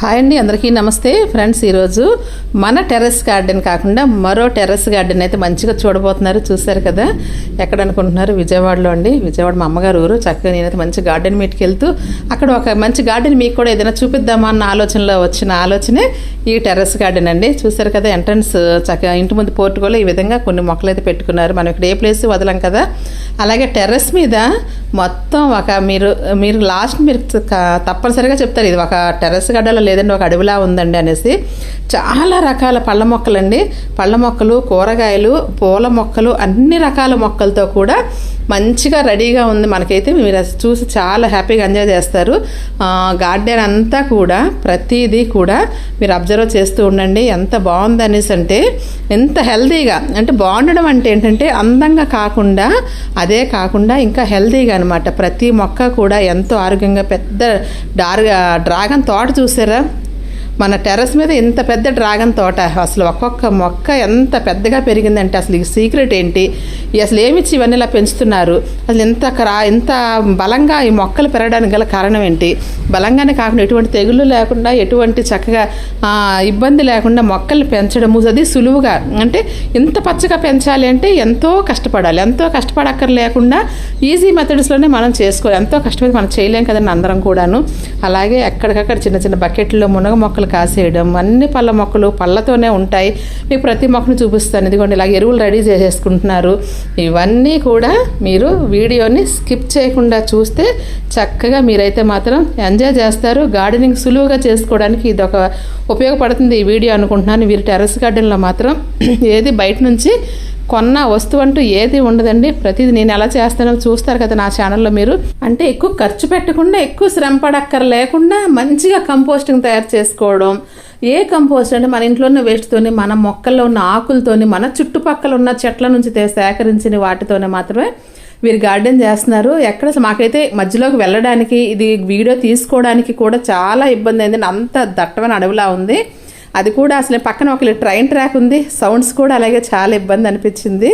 Hi అండి అందరికీ నమస్తే. ఫ్రెండ్స్ ఈరోజు మన టెర్రస్ గార్డెన్ కాకుండా మరో టెర్రస్ గార్డెన్ అయితే మంచిగా చూడబోతున్నారు. చూశారు కదా? ఎక్కడ అనుకుంటున్నారు? విజయవాడలో అండి. విజయవాడ మా అమ్మగారు ఊరు. చక్కగా నేనైతే మంచి గార్డెన్ మీట్కి వెళ్తూ అక్కడ ఒక మంచి గార్డెన్ మీకు కూడా ఏదైనా చూపిద్దామా అన్న ఆలోచనలో వచ్చిన ఆలోచనే ఈ టెర్రస్ గార్డెన్ అండి. చూశారు కదా? ఎంట్రన్స్ చక్కగా ఇంటి ముందు పోర్టుకోలో ఈ విధంగా కొన్ని మొక్కలు అయితే పెట్టుకున్నారు. మనం ఇక్కడ ఏ ప్లేస్ వదలం కదా? అలాగే టెర్రస్ మీద మొత్తం ఒక మీరు మీరు లాస్ట్ మీరు తప్పనిసరిగా చెప్తారు. ఇది ఒక టెర్రస్ గడ్డలో లేదండి ఒక అడవిలా ఉందండి అనేసి చాలా రకాల పళ్ళ మొక్కలండి. పళ్ళ మొక్కలు కూరగాయలు పూల మొక్కలు అన్ని రకాల మొక్కలతో కూడా మంచిగా రెడీగా ఉంది మనకైతే. మీరు చూసి చాలా హ్యాపీగా ఎంజాయ్ చేస్తారు. గార్డెన్ అంతా కూడా ప్రతిదీ కూడా మీరు అబ్జర్వ్ చేస్తూ ఉండండి. ఎంత బాగుంది అనేసి అంటే ఎంత హెల్తీగా అంటే బాగుండడం అంటే ఏంటంటే అందంగా కాకుండా అదే కాకుండా ఇంకా హెల్తీగా అనమాట ప్రతి మొక్క కూడా ఎంతో ఆరోగ్యంగా పెద్ద డార్ డ్రాగన్ తోట చూసారా? మన టెర్రస్ మీద ఇంత పెద్ద డ్రాగన్ తోట అసలు ఒక్కొక్క మొక్క ఎంత పెద్దగా పెరిగిందంటే అసలు ఈ సీక్రెట్ ఏంటి? అసలు ఏమిచ్చి ఇవన్నీ ఇలా పెంచుతున్నారు? అసలు ఇంత క్రా ఇంత బలంగా ఈ మొక్కలు పెరగడానికి గల కారణం ఏంటి? బలంగానే కాకుండా ఎటువంటి తెగుళ్ళు లేకుండా ఎటువంటి చక్కగా ఇబ్బంది లేకుండా మొక్కలు పెంచడము అది సులువుగా. అంటే ఇంత పచ్చగా పెంచాలి అంటే ఎంతో కష్టపడాలి. ఎంతో కష్టపడక్కర్ లేకుండా ఈజీ మెథడ్స్లోనే మనం చేసుకోవాలి. ఎంతో కష్టపడి మనం చేయలేం కదండి అందరం కూడాను. అలాగే ఎక్కడికక్కడ చిన్న చిన్న బకెట్లో మునగ మొక్కలు కాసేయడం అన్ని పళ్ళ మొక్కలు పళ్ళతోనే ఉంటాయి. మీకు ప్రతి మొక్కను చూపిస్తాను. ఇదిగోండి ఇలా ఎరువులు రెడీ చేసేసుకుంటున్నారు. ఇవన్నీ కూడా మీరు వీడియోని స్కిప్ చేయకుండా చూస్తే చక్కగా మీరైతే మాత్రం ఎంజాయ్ చేస్తారు. గార్డెనింగ్ సులువుగా చేసుకోవడానికి ఇది ఒక ఉపయోగపడుతుంది ఈ వీడియో అనుకుంటున్నాను. వీరి టెర్రస్ గార్డెన్లో మాత్రం ఏది బయట నుంచి కొన్న వస్తువు అంటూ ఏది ఉండదండి. ప్రతిదీ నేను ఎలా చేస్తానో చూస్తారు కదా నా ఛానల్లో మీరు. అంటే ఎక్కువ ఖర్చు పెట్టకుండా ఎక్కువ శ్రమ పడక్కర లేకుండా మంచిగా కంపోస్టింగ్ తయారు చేసుకోవడం. ఏ కంపోస్ట్ అంటే మన ఇంట్లో ఉన్న వేస్ట్తోని మన మొక్కల్లో ఉన్న ఆకులతోని మన చుట్టుపక్కల ఉన్న చెట్ల నుంచి సేకరించిన వాటితోనే మాత్రమే వీరు గార్డెన్ చేస్తున్నారు. ఎక్కడ మాకైతే మధ్యలోకి వెళ్ళడానికి ఇది వీడియో తీసుకోవడానికి కూడా చాలా ఇబ్బంది అయింది. అంత దట్టమైన అడవిలా ఉంది. అది కూడా అసలు పక్కన ఒక ట్రైన్ ట్రాక్ ఉంది సౌండ్స్ కూడా అలాగే చాలా ఇబ్బంది అనిపించింది.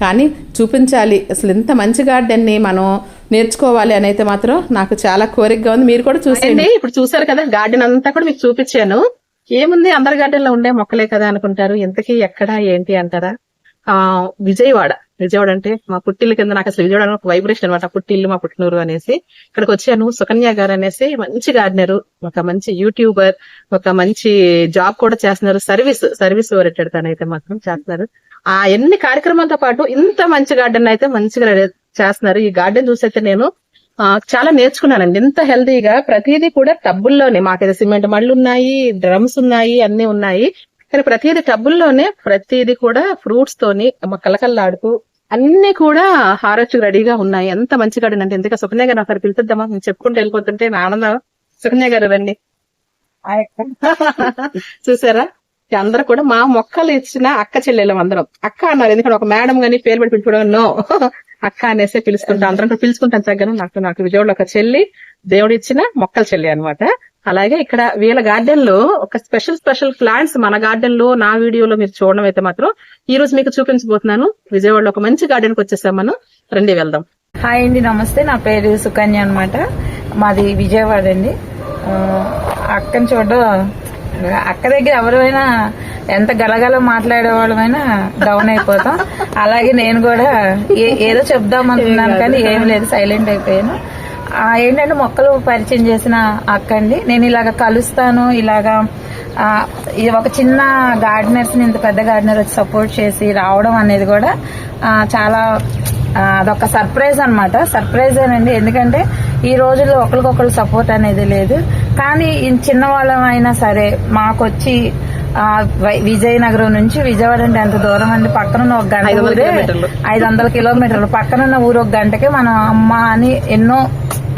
కానీ చూపించాలి అసలు ఇంత మంచి గార్డెన్ని మనం నేర్చుకోవాలి అని అయితే మాత్రం నాకు చాలా కోరికగా ఉంది. మీరు కూడా చూసేయండి. ఇప్పుడు చూసారు కదా గార్డెన్ అంతా కూడా మీకు చూపించాను. ఏముంది? అందరి గార్డెన్లో ఉండే మొక్కలే కదా అనుకుంటారు. ఎంతకీ ఎక్కడ ఏంటి అంటారా? ఆ విజయవాడ. విజయవాడ అంటే మా పుట్టిల్లు కింద నాకు అసలు విజయవాడ ఒక వైబ్రేషన్ అనమాట పుట్టిల్లు మా పుట్టినూరు అనేసి. ఇక్కడికి వచ్చాను. సుకన్య గారు అనేసి మంచి గార్డెనర్ ఒక మంచి యూట్యూబర్ ఒక మంచి జాబ్ కూడా చేస్తున్నారు. సర్వీస్ సర్వీస్ ఓరియంటెడ్ తనైతే మాత్రం చేస్తున్నారు. ఆ ఎన్ని కార్యక్రమాలతో పాటు ఇంత మంచి గార్డెన్ అయితే మంచిగా చేస్తున్నారు. ఈ గార్డెన్ చూసైతే నేను చాలా నేర్చుకున్నానండి. ఇంత హెల్దీగా ప్రతిదీ కూడా టబ్బుల్లోనే. మాకైతే సిమెంట్ మళ్ళు ఉన్నాయి డ్రమ్స్ ఉన్నాయి అన్ని ఉన్నాయి. కానీ ప్రతిదీ టబ్బుల్లోనే ప్రతిదీ కూడా ఫ్రూట్స్ తోని కలకల్లాడుతూ అన్ని కూడా హారచ్చు రెడీగా ఉన్నాయి. ఎంత మంచి గార్డెన్ అంటే ఎందుకంటే సుకన్య గారు ఒకసారి పిలుద్దామా? నేను చెప్పుకుంటూ వెళ్ళిపోతుంటే నా ఆనందం. సుకన్య గారు రండి. చూసారా? అందరూ కూడా మా మొక్కలు ఇచ్చిన అక్క చెల్లెలం అందరం. అక్క అన్నారు. ఎందుకంటే ఒక మేడం గాని పేరు పెట్టి పిలుచుకోవడం నో. అక్క అనేసి పిలుచుకుంటాం అందరం కూడా పిలుచుకుంటాం చక్కగా నాకు నాకు విజయవాడలో ఒక చెల్లి దేవుడు ఇచ్చిన మొక్కల చెల్లి అన్నమాట. అలాగే ఇక్కడ వీళ్ళ గార్డెన్లో ఒక స్పెషల్ స్పెషల్ ప్లాంట్స్ మన గార్డెన్లో నా వీడియోలో మీరు చూడడం అయితే మాత్రం ఈ రోజు మీకు చూపించబోతున్నాను. విజయవాడలో ఒక మంచి గార్డెన్కి వచ్చేసాం మనం. రండి వెళ్దాం. హాయ్ అండి నమస్తే. నా పేరు సుకన్య అన్నమాట. మాది విజయవాడ అండి. అక్కని చూడడం అక్క దగ్గర ఎవరైనా ఎంత గలగల మాట్లాడే వాళ్ళమైనా డౌన్ అయిపోతాం. అలాగే నేను కూడా ఏ- ఏదో చెప్దాం అనుకున్నాను కానీ ఏం లేదు సైలెంట్ అయిపోయాను. ఏంటంటే మొక్కలు పరిచయం చేసిన అక్క అండి నేను ఇలాగ కలుస్తాను ఇలాగా ఇది ఒక చిన్న గార్డెనర్స్ని ఇంత పెద్ద గార్డెనర్ వచ్చి సపోర్ట్ చేసి రావడం అనేది కూడా చాలా అదొక సర్ప్రైజ్ అన్నమాట. సర్ప్రైజ్ అండి ఎందుకంటే ఈ రోజుల్లో ఒకరికొకరు సపోర్ట్ అనేది లేదు. కానీ ఈ చిన్న వాళ్ళమైనా సరే మాకొచ్చి విజయనగరం నుంచి విజయవాడ అంటే ఎంత దూరం అండి? పక్కనున్న ఒక గంట ఊరే. ఐదు వందల కిలోమీటర్లు. పక్కనున్న ఊరు ఒక గంటకే మనం అమ్మ అని ఎన్నో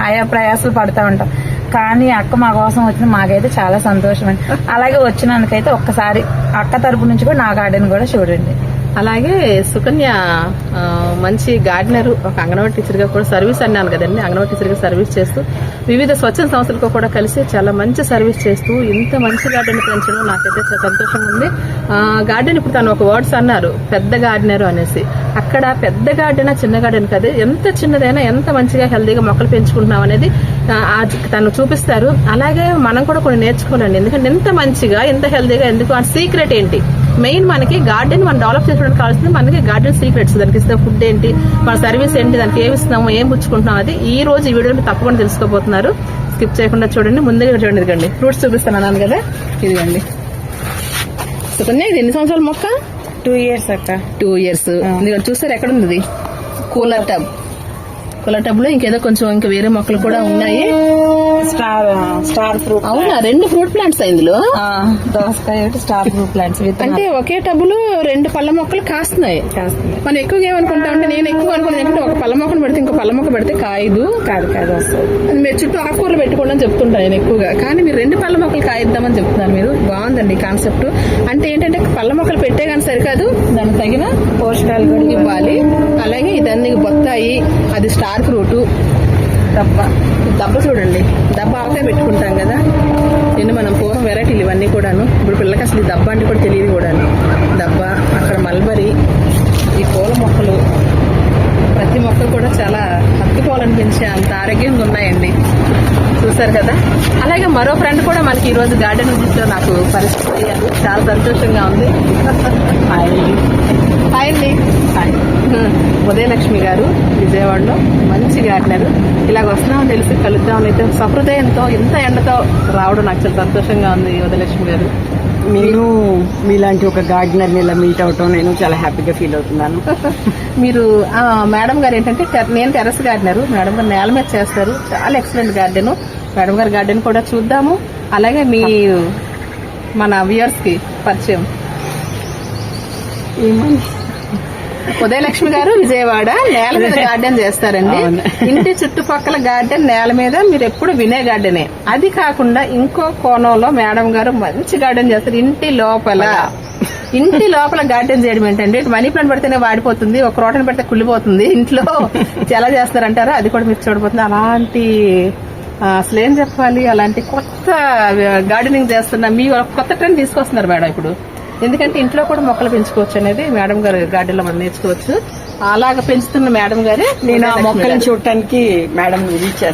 ఆయా ప్రయాసాలు పడతా ఉంటాం. కానీ అక్క మా కోసం వచ్చిన మాకైతే చాలా సంతోషం అండి అలాగే వచ్చినందుకైతే ఒక్కసారి అక్క తరపు నుంచి కూడా నా గార్డెన్ కూడా చూడండి. అలాగే సుకన్య మంచి గార్డెనర్ ఒక అంగన్వాడీ టీచర్గా కూడా సర్వీస్ అన్నాను కదండి. అంగన్వాడీ టీచర్గా సర్వీస్ చేస్తూ వివిధ స్వచ్ఛంద సంస్థలతో కూడా కలిసి చాలా మంచి సర్వీస్ చేస్తూ ఇంత మంచి గార్డెన్ పెంచడం నాకైతే చాలా సంతోషంగా ఉంది. గార్డెన్ ఇప్పుడు తను ఒక వర్డ్స్ అన్నారు పెద్ద గార్డెనర్ అనేసి. అక్కడ పెద్ద గార్డెన్ చిన్న గార్డెన్ కదా. ఎంత చిన్నదైనా ఎంత మంచిగా హెల్దీగా మొక్కలు పెంచుకుంటున్నాం అనేది తను చూపిస్తారు. అలాగే మనం కూడా కొన్ని నేర్చుకోవాలండి. ఎందుకంటే ఎంత మంచిగా ఎంత హెల్దీగా ఎందుకు ఆ సీక్రెట్ ఏంటి? మెయిన్ మనకి గార్డెన్ మనం డెవలప్ చేసుకోవడానికి కావాల్సింది మనకి గార్డెన్ సీక్రెట్స్. దానికి ఇస్తున్న ఫుడ్ ఏంటి మన సర్వీస్ ఏంటి దానికి ఏమి ఇస్తున్నాము ఏం పుచ్చుకుంటున్నాం అది ఈ రోజు ఈ వీడియోలో తప్పకుండా తెలుసుకోబోతున్నారు. స్కిప్ చేయకుండా చూడండి ముందుగా చూడండి ఇదిగండి. ఫ్రూట్స్ చూపిస్తాను అన్నాను కదా ఇదిగండి. సుకన్య ఇది ఎన్ని సంవత్సరాల మొక్క? టూ ఇయర్స్ అక్క. టూ ఇయర్స్ చూసారు ఎక్కడ ఉంది కూలర్ టబ్ కూలర్ టబ్లో ఇంకేదో కొంచెం ఇంకా వేరే మొక్కలు కూడా ఉన్నాయి. స్టార్ స్టార్ ఫ్రూట్ అవునా? రెండు ఫ్రూట్ ప్లాంట్స్ ఇందులో? దోసకాయ స్టార్ ఫ్రూట్ ప్లాంట్స్ అంటే ఒకే టబ్బులో రెండు పళ్ళ మొక్కలు కాస్తున్నాయి. మనం ఎక్కువగా ఏమనుకుంటా ఉంటే నేను ఎక్కువ అనుకున్నాను ఏంటంటే ఒక పళ్ళ మొక్కను పెడితే ఇంకో పళ్ళ మొక్క పెడితే కాయదు. కాదు కాదు మీరు చుట్టూ ఆకుకూరలు పెట్టుకోండి అని చెప్తుంటాను నేను ఎక్కువగా. కానీ మీరు రెండు పళ్ళ మొక్కలు కాయిద్దామని చెప్తున్నారు మీరు. బాగుందండి కాన్సెప్ట్. అంటే ఏంటంటే పళ్ళ మొక్కలు పెట్టే కానీ సరికాదు దానికి తగిన పోషకాలు కూడా ఇవ్వాలి. అలాగే ఇదన్నీ బొత్తాయి అది స్టార్ ఫ్రూట్ తప్ప దెబ్బ. చూడండి. దెబ్బ ఆవకాయ పెట్టుకుంటాం కదా. నేను మనం పూర్వం వెరైటీలు ఇవన్నీ కూడాను. ఇప్పుడు పిల్లలకి అసలు ఈ దెబ్బ అంటే కూడా తెలియదు కూడాను. దెబ్బ అక్కడ మల్బరీ ఈ పూల మొక్కలు. ప్రతి మొక్క కూడా చాలా హత్తుకోవాలనిపించే అంత ఆరోగ్యంగా ఉన్నాయండి. చూసారు కదా? అలాగే మరో ఫ్రెండ్ కూడా మనకి ఈ రోజు గార్డెన్లో నాకు పరిస్థితి అయ్యారు చాలా సంతోషంగా ఉంది. హాయ్ అండి. హాయ్. ఉదయలక్ష్మి గారు విజయవాడలో. మంచి గార్డెనర్. ఇలాగ వస్తున్నామని తెలిసి కలుద్దామని అయితే సహృదయంతో ఇంత ఎండతో రావడం నాకు చాలా సంతోషంగా ఉంది ఉదయలక్ష్మి గారు. నేను మీలాంటి ఒక గార్డెనర్ని ఇలా మీట్ అవటం నేను చాలా హ్యాపీగా ఫీల్ అవుతున్నాను. మీరు మేడం గారు ఏంటంటే నేను టెరస్ గార్డెనర్. మేడం గారు నేల మీద చేస్తారు. చాలా ఎక్సలెంట్ గార్డెన్. మేడం గారి గార్డెన్ కూడా చూద్దాము. అలాగే మీ మన వ్యూయర్స్కి పరిచయం. ఏమని? ఉదయలక్ష్మి గారు విజయవాడ నేల మీద గార్డెన్ చేస్తారండి. ఇంటి చుట్టుపక్కల గార్డెన్ నేల మీద మీరు ఎప్పుడు వినే గార్డెనే. అది కాకుండా ఇంకో కోణంలో మేడం గారు మంచి గార్డెన్ చేస్తారు ఇంటి లోపల. ఇంటి లోపల గార్డెన్ చేయడం ఏంటంటే మనీ ప్లాంట్ పెడితేనే వాడిపోతుంది ఒక రోటన్ పెడితే కుళ్ళిపోతుంది ఇంట్లో ఎలా చేస్తారంటారా అది కూడా మీరు చూడబోతుంది అలాంటి అసలు ఏం చెప్పాలి? అలాంటి కొత్త గార్డెనింగ్ చేస్తున్న మీ కొత్త ట్రెండ్ తీసుకొస్తున్నారు మేడం ఇప్పుడు. ఎందుకంటే ఇంట్లో కూడా మొక్కలు పెంచుకోవచ్చు అనేది మేడం గారు గార్డెన్లో మనం నేర్చుకోవచ్చు. అలాగ పెంచుతున్న మేడం గారే నేను ఆ మొక్కలను చూడటానికి మేడం రీచ్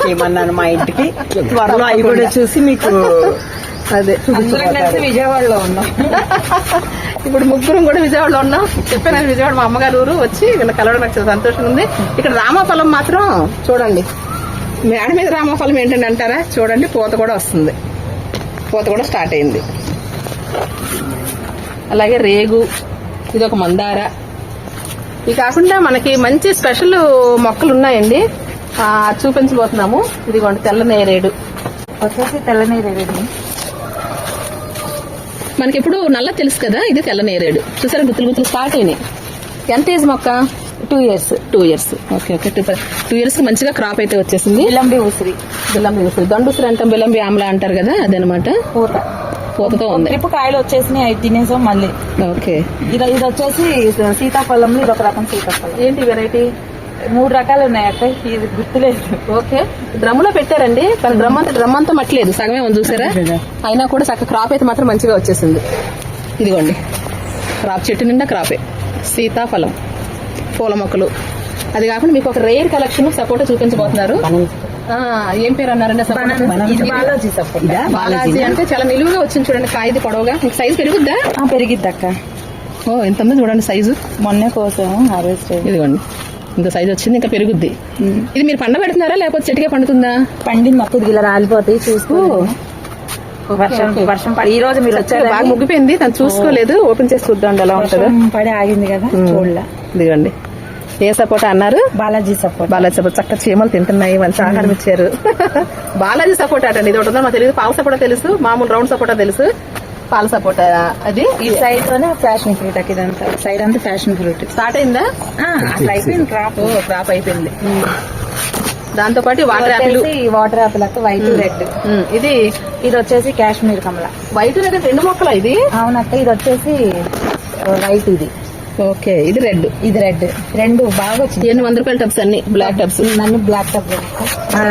చేయమన్నాను మా ఇంటికి. త్వరలో అవి కూడా చూసి మీకు అదే విజయవాడలో ఉన్నాం. ఇప్పుడు ముగ్గురం కూడా విజయవాడలో ఉన్నాం. చెప్పాను విజయవాడ మా అమ్మగారు ఊరు వచ్చి వీళ్ళ కలవడం నాకు చాలా సంతోషంగా ఉంది. ఇక్కడ రామాఫలం మాత్రం చూడండి. మేడ మీద రామాఫలం ఏంటంటే అంటారా? చూడండి పూత కూడా వస్తుంది. పూత కూడా స్టార్ట్ అయింది. అలాగే రేగు ఇది ఒక మందార. ఇది కాకుండా మనకి మంచి స్పెషల్ మొక్కలు ఉన్నాయండి చూపించబోతున్నాము. ఇదిగోండి తెల్ల నేరేడు. వచ్చేసి తెల్లనీరు మనకి ఇప్పుడు నల్ల తెలుసు కదా ఇది తెల్ల నేరేడు. చూసారా గుత్తులు గుత్తులు స్టార్ట్ అయినాయి. ఎంత ఏజ్ మొక్క? Two years two years okay okay two two years మంచిగా క్రాప్ అయితే వచ్చేసింది. ఇలంబి ఉసిరి. బిల్లంబి ఉసిరి. దండుసిరి అంటాం బిల్లంబి ఆమ్లా అంటారు కదా అదనమాట. పూత. పూతతో ఉంది. ట్రిప్ కాయలు వచ్చేసినాయి అవి తినేసాం మళ్ళీ. ఓకే. ఇది ఇది వచ్చేసి సీతాఫలంలో ఇది ఒక రకం సీతాఫలం. ఏంటి వెరైటీ? మూడు రకాలు ఉన్నాయి అక్క ఇది గుర్తులేదు. ఓకే. డ్రమ్ములో పెట్టారండి కానీ డ్రమ్ అంతా డ్రమ్ అంతా మట్లేదు సగమే ఉంది చూసారా? అయినా కూడా చక్క క్రాప్ అయితే మాత్రం మంచిగా వచ్చేసింది. ఇదిగోండి. క్రాప్ చెట్టు నిండా క్రాపే సీతాఫలం పూల మొక్కలు. అది కాకుండా మీకు ఒక రేర్ కలెక్షన్ సపోటా చూపించబోతున్నారు. ఏం పేరు అన్నారండి బాలాజీ సపోర్ట్. బాలాజీ అంటే చాలా నిలువుగా వచ్చింది చూడండి కాయది పొడవుగా. మీకు సైజు పెరుగుద్దా? పెరిగిద్ది అక్క. ఓ ఎంత ఉంది చూడండి సైజు మొన్నే కోసాము హార్వెస్ట్ ఇదిగోండి ఇంత సైజు వచ్చింది ఇంకా పెరుగుద్ది. ఇది మీరు పండ పెడుతున్నారా లేకపోతే చెట్టుకే పండుతుందా? పండింది అక్క ఇది ఇలా రాలిపోతాయి చూసుకో వర్షం వర్షం పడి ఈ రోజు మీరు వచ్చారు బాగా ముగ్గిపోయింది తను చూసుకోలేదు ఓపెన్ చేసి చూద్దాం ఎలా ఉంటుందో. పడి ఆగింది కదా చూడలే. ఇదిగోండి. ఏ సపోటా అన్నారు? బాలాజీ సపోర్ట్ బాలాజీ సపోటా. చక్క చీమలు తింటున్నాయి మంచి ఆహారం ఇచ్చారు. బాలాజీ సపోటా అటండి ఇది ఒకటి నాకు తెలియదు. పాల సపోటా తెలుసు మామూలు రౌండ్ సపోటా తెలుసు. పాల సపోటా అది? ఈ సైడ్లోనే ఫ్యాషన్ ఫ్రూట్ ఇదంతా. సైడ్ అంతా ఫ్యాషన్ ఫ్రూట్. స్టార్ట్ అయిందా? అసలు అయిపోయింది క్రాప్. క్రాప్ అయిపోయింది. దాంతో పాటు వాటర్ యాపిల్. వాటర్ ఆపిల్ అక్క వైట్ రెడ్. ఇది ఇది? వచ్చేసి కాశ్మీర్ కమల. వైట్ రెడ్ రెండు మొక్కలు ఇది? అవునక్క ఇది వచ్చేసి వైట్ ఇది. ఓకే ఇది రెడ్. ఇది రెడ్. రెండు బాగా వచ్చింది. ఎన్ని వంద రూపాయల టబ్స్ అన్ని. బ్లాక్ టబ్స్ నన్ను బ్లాక్ టప్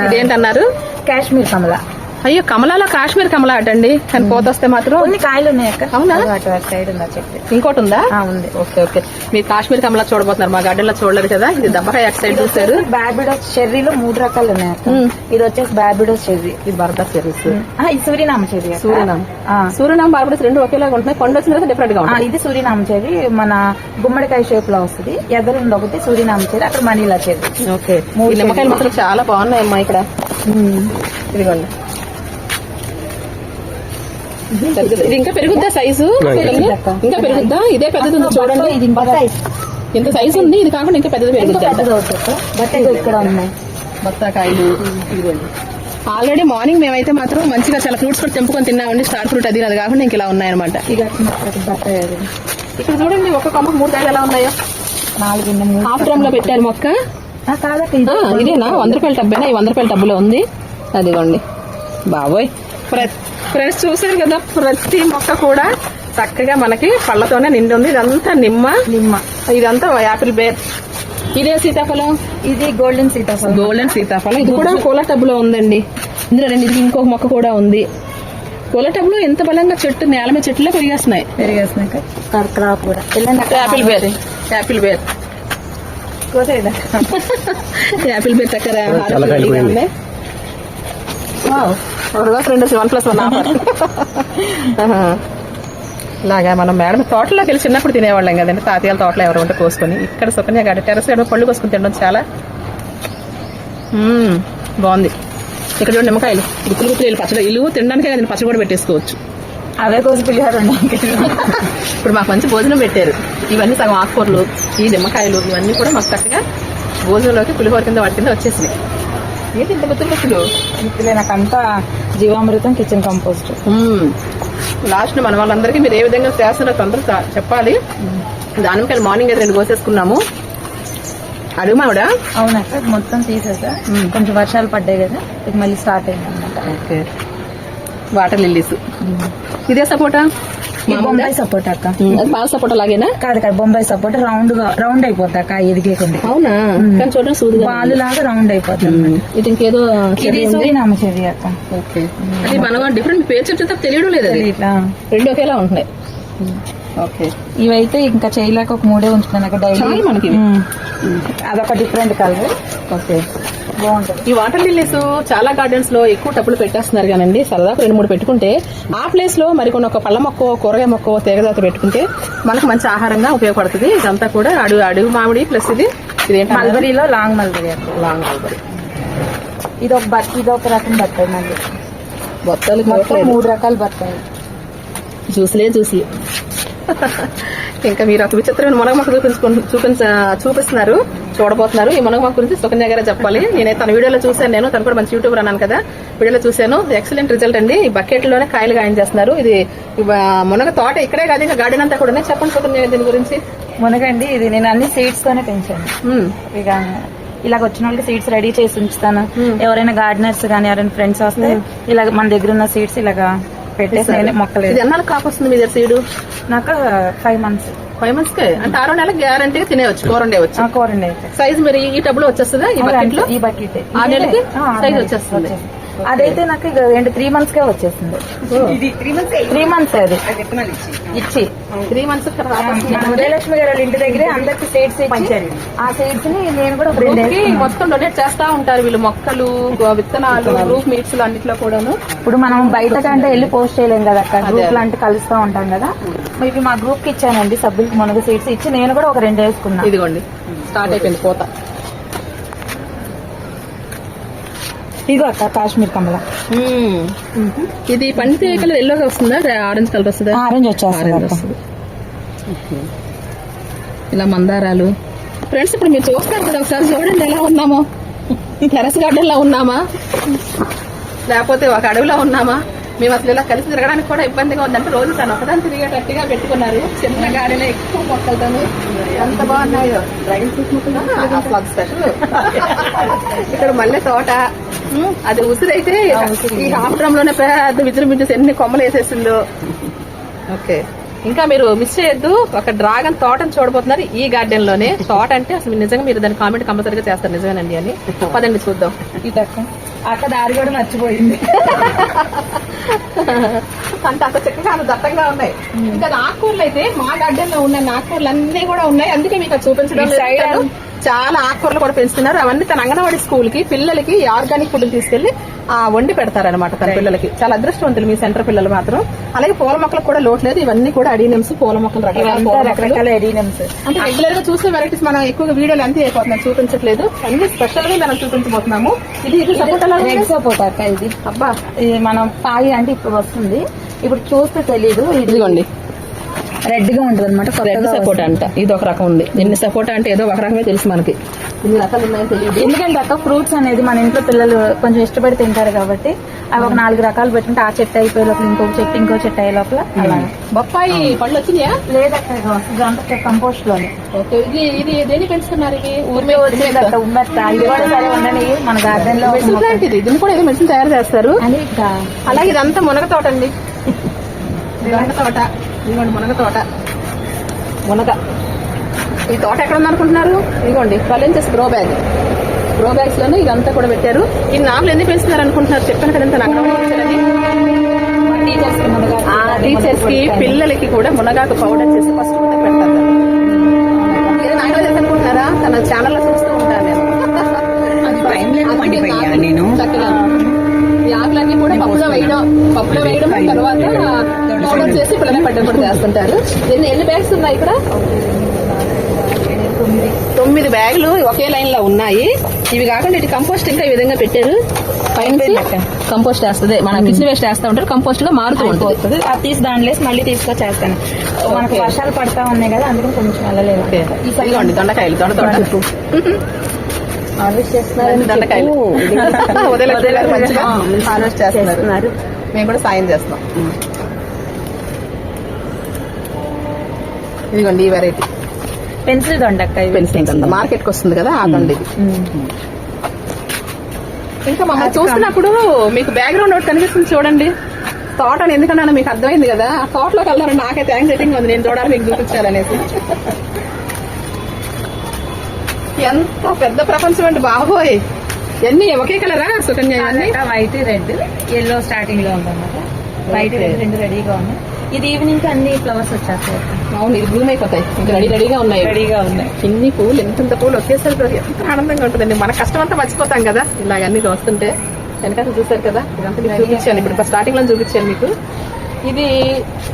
ఇదేంటన్నారు? కాశ్మీర్ కమల. అయ్యో కమలాలో కాశ్మీర్ కమలా అటండి. కానీ పోత వస్తే మాత్రం కొన్ని కాయలు ఉన్నాయి అవునా? సైడ్ ఉందా చెట్టు ఇంకోటి ఉందా? ఉంది. Okay okay. మీరు కాశ్మీర్ కమలా చూడబోతున్నారు మా గార్డెన్లో చూడలేదు కదా? ఇది దబ్బకాయ అటు సైడ్ చూసారు బాబిడోస్ చెర్రీలో మూడు రకాలు ఉన్నాయి. ఇది వచ్చేసి బాబిడోస్ చెర్రీ ఇది బరదా ఆ, ఇది సూర్యనామ చెర్రీ. సూర్యనామ. సూర్యనామ బార్బడస్ రెండు ఒకేలాగా ఉంటున్నాయి. కొండ వచ్చిన తర్వాత డిఫరెంట్గా ఇది సూర్యనామ చెర్రీ మన గుమ్మడికాయ షేప్లో వస్తుంది. ఎదరుండి ఒకటి సూర్యనామ చెర్రీ అక్కడ మనీలా చెర్రీ ఓకే. నిమ్మకాయలు మాత్రం చాలా బాగున్నాయమ్మా ఇక్కడ. ఇదిగోండి. ఇది ఇంకా పెరుగుద్దా సైజు ఇంకా పెరుగుద్దా? ఇదే పెద్దది ఉంది చూడండి. ఇంత సైజు ఉంది? ఇది కాకుండా ఇంకా పెద్దది పెరుగుద్ది? ఇక్కడ ఉన్నాయి. బత్తాకాయలు ఆల్రెడీ మార్నింగ్ మేమైతే మాత్రం మంచిగా చాలా ఫ్రూట్స్ కూడా తెంపుకొని తిన్నామండి. స్టార్ ఫ్రూట్ అది అది కాకుండా ఇంక ఇలా ఉన్నాయన్నమాట. ఇక్కడ చూడండి ఒక కొమ్మకు మూడు కాయలు ఎలా ఉన్నాయో. హాఫ్ డ్రమ్లో పెట్టారు మొక్క. ఇదేనా? వంద రూపాయల టబ్బేనా? ఈ వంద రూపాయల టబ్బులో ఉంది. అదిగోండి. బాబోయ్. ఫ్రెండ్స్ చూసారు కదా ప్రతి మొక్క కూడా చక్కగా మనకి పళ్ళతోనే నిండి ఉంది. ఇదంతా నిమ్మ. నిమ్మ. ఇదంతా యాపిల్ బేర్ ఇదే సీతాఫలం? ఇది గోల్డెన్ సీతాఫలం. గోల్డెన్ సీతాఫలం. ఇది కూడా కూల టబ్లో ఉందండి. ఇందులో రెండు ఇది ఇంకొక మొక్క కూడా ఉంది. కూల టబ్లో ఎంత బలంగా చెట్టు నేల మీద చెట్లే పెరిగేస్తున్నాయి. అక్క. Apple ber. Apple ber? Apple ber చక్కర రెండు వన్ ప్లస్ వన్ ఆఫర్ ఇలాగా మనం మేడం తోటలోకి వెళ్ళి చిన్నప్పుడు తినేవాళ్ళం కదండి. తాతయ్యల తోటలో ఎవరు ఉంటే కోసుకొని. ఇక్కడ సుకన్య గారి టెరస్ గడ పళ్ళు కోసుకుని తినడం చాలా బాగుంది. ఇక్కడ చూడండి నిమ్మకాయలు. గుత్తులు గుత్తులు పచ్చడి. ఇల్లు తినడానికే కదండి పచ్చడి కూడా పెట్టేసుకోవచ్చు. అవే కోసి పిలిచారు ఇప్పుడు మాకు మంచి భోజనం పెట్టారు. ఇవన్నీ సగం ఆకుకూరలు ఈ నిమ్మకాయలు ఇవన్నీ కూడా మాకు చక్కగా భోజనంలోకి పులిహోర కింద వాటి కింద వచ్చేసినాయి. ఏంటి ఇంత గుత్తులు గుత్తులు ఇప్పుడు నాకంతా జీవామృతం కిచెన్ కంపోస్ట్ లాస్ట్ మన వాళ్ళందరికీ మీరు ఏ విధంగా చేస్తున్నారో తొందర చ- చెప్పాలి. దానిమ్మకాయలు మార్నింగ్ అయితే రెండు కోసేసుకున్నాము. అడుగు మావిడ. అవునక్క మొత్తం తీసేసా. కొంచెం వర్షాలు పడ్డాయి కదా మళ్ళీ స్టార్ట్ అయింది అనమాట ఓకే. Water lilies. ఇదే సపోటా? బొంబాయి సపోర్ట్ అక్క. పాల సపోటా లాగేనా? కాదు కాదు బొంబాయి సపోర్ట్ రౌండ్గా రౌండ్ అయిపోద్ది అక్క ఎదిగేకుండా అవునా? కానీ చూడండి సూదిగా పాలు లాగా రౌండ్ అయిపోతుంది. ఇది ఇంకేదో చెర్రీ అక్క. ఓకే. అది మనం డిఫరెంట్ పేరు చెప్తే తెలియడం లేదు రెండు ఒకేలా ఉంటున్నాయి. ఓకే. ఇవైతే ఇంకా చేయలేక ఒక మూడే అక్క డైలీ. మనకి. అదొక డిఫరెంట్ కలర్ ఓకే. బాగుంటది. ఈ వాటర్ లిల్లీస్ చాలా గార్డెన్స్లో ఎక్కువ టప్పులు పెట్టేస్తున్నారు కానండి. సరదాగా రెండు మూడు పెట్టుకుంటే ఆ ప్లేస్లో మరికొన్ని ఒక పళ్ళ మొక్క కూరగాయ మొక్క తీగదాత పెట్టుకుంటే మనకు మంచి ఆహారంగా ఉపయోగపడుతుంది. ఇదంతా కూడా అడుగు అడుగు మామిడి ప్లస్ ఇది. ఇదేంటి మల్బరీలో లాంగ్ మల్బరీ లాంగ్ మల్బరీ. ఇది ఒక బట్ ఇది ఒక రకం బత్తాయి మళ్ళీ. బొత్తాలు మూడు రకాల బత్తాయి జ్యూస్లే జ్యూస్లే ఇంకా మీరు ఒక విచిత్రమైన మునగ మొక్క చూపించుకొని చూపించ చూపిస్తున్నారు. చూడబోతున్నారు. ఈ మునగ గురించి సుకన్య గారే చెప్పాలి. నేనైతే తన వీడియోలో చూశాను. నేను తను కూడా మంచి యూట్యూబర్ అన్నాను కదా. వీడియోలో చూశాను. ఎక్సలెంట్ రిజల్ట్ అండి. ఈ బకెట్లోనే కాయలు గాయం చేస్తున్నారు. ఇది మునగ తోట ఇక్కడే కాదు ఇంకా గార్డెన్ అంతా కూడా. చెప్పండి సుకన్య దీని గురించి. మునగండి ఇది నేను అన్ని సీడ్స్ తోనే పెంచాను. ఇక ఇలాగ వచ్చిన వాళ్ళకి సీడ్స్ రెడీ చేసి ఉంచుతాను. ఎవరైనా గార్డెనర్స్ కానీ ఎవరైనా ఫ్రెండ్స్ వస్తే ఇలాగ మన దగ్గర ఉన్న సీడ్స్ ఇలాగా పెట్టేసి నేనే మొక్కలు ఇది ఎన్నాళ్ళకి కాపు వస్తుంది మీ దగ్గర సీడు నాకు ఫైవ్ మంత్స్ ఫైవ్ మంత్స్ కే. అంటే ఆరో నెలకి గ్యారంటీగా తినేవచ్చు కూర ఉండేవచ్చు ఆ కూరండి సైజ్ మీరు ఈ టబ్లో వచ్చేస్తుందా? ఈ బకెట్లో? ఈ బకెట్ ఆ నెలకి size వచ్చేస్తుంది. అదైతే నాకు ఇక ఏంటి త్రీ మంత్స్ కే వచ్చేసింది. ఇది త్రీ మంత్స్ అది. ఇచ్చి? త్రీ మంత్స్ ఉదయలక్ష్మి గారు ఇంటి దగ్గరే అందరికి సీడ్స్ పంచారు. ఆ సీడ్స్ని నేను కూడా ఒక రెండు గ్రూప్కి వేసుకున్నాను. మొత్తం డొనేట్ చేస్తా ఉంటారు వీళ్ళు మొక్కలు విత్తనాలు గ్రూప్ మీట్స్ అన్నిట్లో కూడాను. ఇప్పుడు మనం బయట కంటే వెళ్ళి పోస్ట్ చేయలేం కదా అక్కడ. గ్రూప్ లాంటి కలుస్తా ఉంటాం కదా. ఇవి మా గ్రూప్కి ఇచ్చానండి సభ్యులకి మునగ సీడ్స్ ఇచ్చి నేను కూడా ఒక రెండు వేసుకున్నా. ఇదిగోండి. స్టార్ట్ అయిపోయింది పోత. ఇగో అక్క కాశ్మీర్ కమల. ఇది పండితే కలర్ ఎల్లోగా వస్తుందా? ఆరెంజ్ కలర్ వస్తుందా? ఆరెంజ్ వచ్చేస్తుంది ఆరెంజ్ అక్క. వస్తుంది. ఇలా మందారాలు. ఫ్రెండ్స్ ఇప్పుడు మీరు చూస్తారు కదా ఒకసారి చూడండి ఎలా ఉన్నామో. టెరస్ గార్డెన్లో ఉన్నామా? లేకపోతే ఒక అడవిలో ఉన్నామా? మేము అసలు ఇలా కలిసి తిరగడానికి కూడా ఇబ్బందిగా ఉందంటే రోజు తను ఒకదాన్ని తిరిగేటట్టుగా పెట్టుకున్నారు. చిన్న గార్డెన్ ఎక్కువ మొక్కలతో ఎంత బాగున్నాయో. మొక్కలు అసలు స్పెషల్ ఇక్కడ మల్లె తోట అది ఉసిరైతే ఈ హాఫ్ డ్రమ్లోనే పెద్ద విజృంభించేసి ఎన్ని కొమ్మలు వేసేసిందో. ఓకే. ఇంకా మీరు మిస్ చేయొద్దు. ఒక డ్రాగన్ తోటను చూడబోతున్నారు ఈ గార్డెన్లోనే తోట అంటే అసలు నిజంగా మీరు దాని కామెంట్ కంపల్సరీగా చేస్తారు. నిజమేనండి అని. పదండి చూద్దాం. ఇటు అక్క అక్క దారి కూడా మర్చిపోయింది. అంటే అంత చక్కగా అంత దట్టంగా ఉన్నాయి. ఇంకా ఆకుకూరలు అయితే మా గార్డెన్లో ఉన్న ఆకుకూరలు అన్ని కూడా ఉన్నాయి. అందుకే మీకు అది చూపించడం చాలా ఆకుకూరలు కూడా పెంచుతున్నారు. అవన్నీ తన అంగన్వాడీ స్కూల్కి పిల్లలకి ఆర్గానిక్ ఫుడ్ తీసుకెళ్ళి ఆ వండి పెడతారనమాట తన పిల్లలకి. చాలా అదృష్టవంతులు మీ సెంటర్ పిల్లలు మాత్రం. అలాగే పూల మొక్కలకు కూడా లోటు లేదు. ఇవన్నీ కూడా అడిగినమ్స్ పూల మొక్కలు రకరకాల అంటే రెగ్యులర్గా చూసే వెరైటీస్ మనం ఎక్కువగా వీడియోలు అంతే అయిపోతున్నాం చూపించట్లేదు. అన్ని స్పెషల్గా మనం చూపించబోతున్నాము. ఇది ఇది సపోటా అక్క ఇది. అబ్బా. ఇది మనం కాయ అంటే ఇప్పుడు వస్తుంది. ఇప్పుడు చూస్తే తెలీదు. ఇది ఇదిగోండి. రెడ్గా ఉంటుంది అనమాట రెడ్ సపోటా అంట ఇది ఒక రకం ఉంది. దీన్ని సపోటా అంటే ఏదో ఒక రకమే తెలుసు మనకి. ఇన్ని రకాలు ఉన్నాయని తెలియదు. ఎందుకంటే అక్క ఫ్రూట్స్ అనేది మన ఇంట్లో పిల్లలు కొంచెం ఇష్టపడి తింటారు కాబట్టి అవి ఒక నాలుగు రకాలు పెట్టుకుంటే ఆ చెట్టు అయిపోయే లోపల ఇంకో చెట్టు ఇంకో చెట్టు అయ్యే లోపల అలా. బొప్పాయి పళ్ళు వచ్చినాయా? లేదక్క కంపోస్ట్లోనే. ఓకే ఇది ఇది దేని పెంచుతున్నారు ఇవి? ఊరికే వచ్చేదక్క ఉమ్మెత్త ఇది కూడా సరే ఉండని మన గార్డెన్లో మెడిసిన్ ప్లాంట్ ఇది దీన్ని కూడా ఏదో మెడిసిన్ తయారు చేస్తారు. అలాగే ఇదంతా మునగ తోట అండి. మునగ తోట. ఇదిగోండి మునగ తోట. మునగ. ఈ తోట ఎక్కడ ఉంది అనుకుంటున్నారు ఇదిగోండి ఇంచెస్ గ్రో బ్యాగ్ గ్రో బ్యాగ్స్లోనే ఇదంతా కూడా పెట్టారు. ఈ నాకులు ఎన్ని పెంచుతున్నారు అనుకుంటున్నారు చెప్పాను కదా నాకు టీచర్స్కి పిల్లలకి కూడా మునగాకు పౌడర్ చేసి ఫస్ట్ పెడతారు. నాకు అనుకుంటున్నారా? తన ఛానల్లో చూస్తూ ఉంటాను నేను. చక్కగా. ఈ ఆకులన్నీ కూడా పప్పులో వేయడం పప్పులో వేయడం తర్వాత పౌడర్ చేసి పిల్లల కూడా చేస్తుంటారు. ఎన్ని ఎన్ని బ్యాగ్స్ ఉన్నాయి ఇక్కడ? తొమ్మిది బ్యాగులు ఒకే లైన్లో ఉన్నాయి. ఇవి కాకుండా ఇటు కంపోస్ట్ ఇంకా ఈ విధంగా పెట్టారు. పైన కంపోస్ట్ వేస్తుంది మన కిచెన్ వేస్ట్ వేస్తా ఉంటారు. కంపోస్ట్గా మారుతూ ఉంటుంది. అది తీసి దాంట్లో వేసి మళ్ళీ తీసుకొచ్చేస్తాను మనకు. వర్షాలు పడతా ఉన్నాయి కదా అందుకని కొంచెం వెళ్ళలేదు. ఇదిగోండి దొండకాయలు దొండ తోట హార్వెస్ట్ చేస్తున్నారని దొండకాయలు. హార్వెస్ట్ చేస్తున్నారు. చేస్తున్నారు. మేము కూడా సాయం చేస్తాం. ఇదిగోండి ఈ వెరైటీ పెన్సిల్ దొండక్క ఇవి. పెన్సిల్ మార్కెట్కి వస్తుంది కదా ఆ దండ ఇది. ఇంకా మమ్మల్ని చూస్తున్నప్పుడు మీకు బ్యాక్గ్రౌండ్ ఒకటి కనిపిస్తుంది చూడండి. తోట అని ఎందుకన్నా మీకు అర్థమైంది కదా. ఆ తోటలోకి వెళ్ళాలని నాకైతే యాంగ్జైటింగ్ ఉంది. నేను చూడాలి మీకు చూపించాలనేసి. ఎంత పెద్ద ప్రపంచం అండి బాబోయ్. ఎన్ని ఒకే కలరా సుకన్య వైట్ రెడ్ ఎల్లో స్టార్టింగ్లో ఉందన్నమాట. వైట్ రెడ్ రెండు రెడీగా ఉన్నాయి. ఇది ఈవినింగ్కి అన్ని ఫ్లవర్స్ వచ్చేస్తాయి. అవును ఇది బ్లూమ్ అయిపోతాయి. ఇంకా రెడీ రెడీగా ఉన్నాయి. రెడీగా ఉన్నాయి. ఇన్ని పూలు ఎంతంత పూలు ఒకేసారి ఎంత ఆనందంగా ఉంటుందండి. మన కష్టం అంతా మర్చిపోతాం కదా. ఇలాగన్నీ వస్తుంటే వెనకాల చూసారు కదా? ఇదంతా మీకు చూపించాను. ఇప్పుడు స్టార్టింగ్లో చూపించాను మీకు. ఇది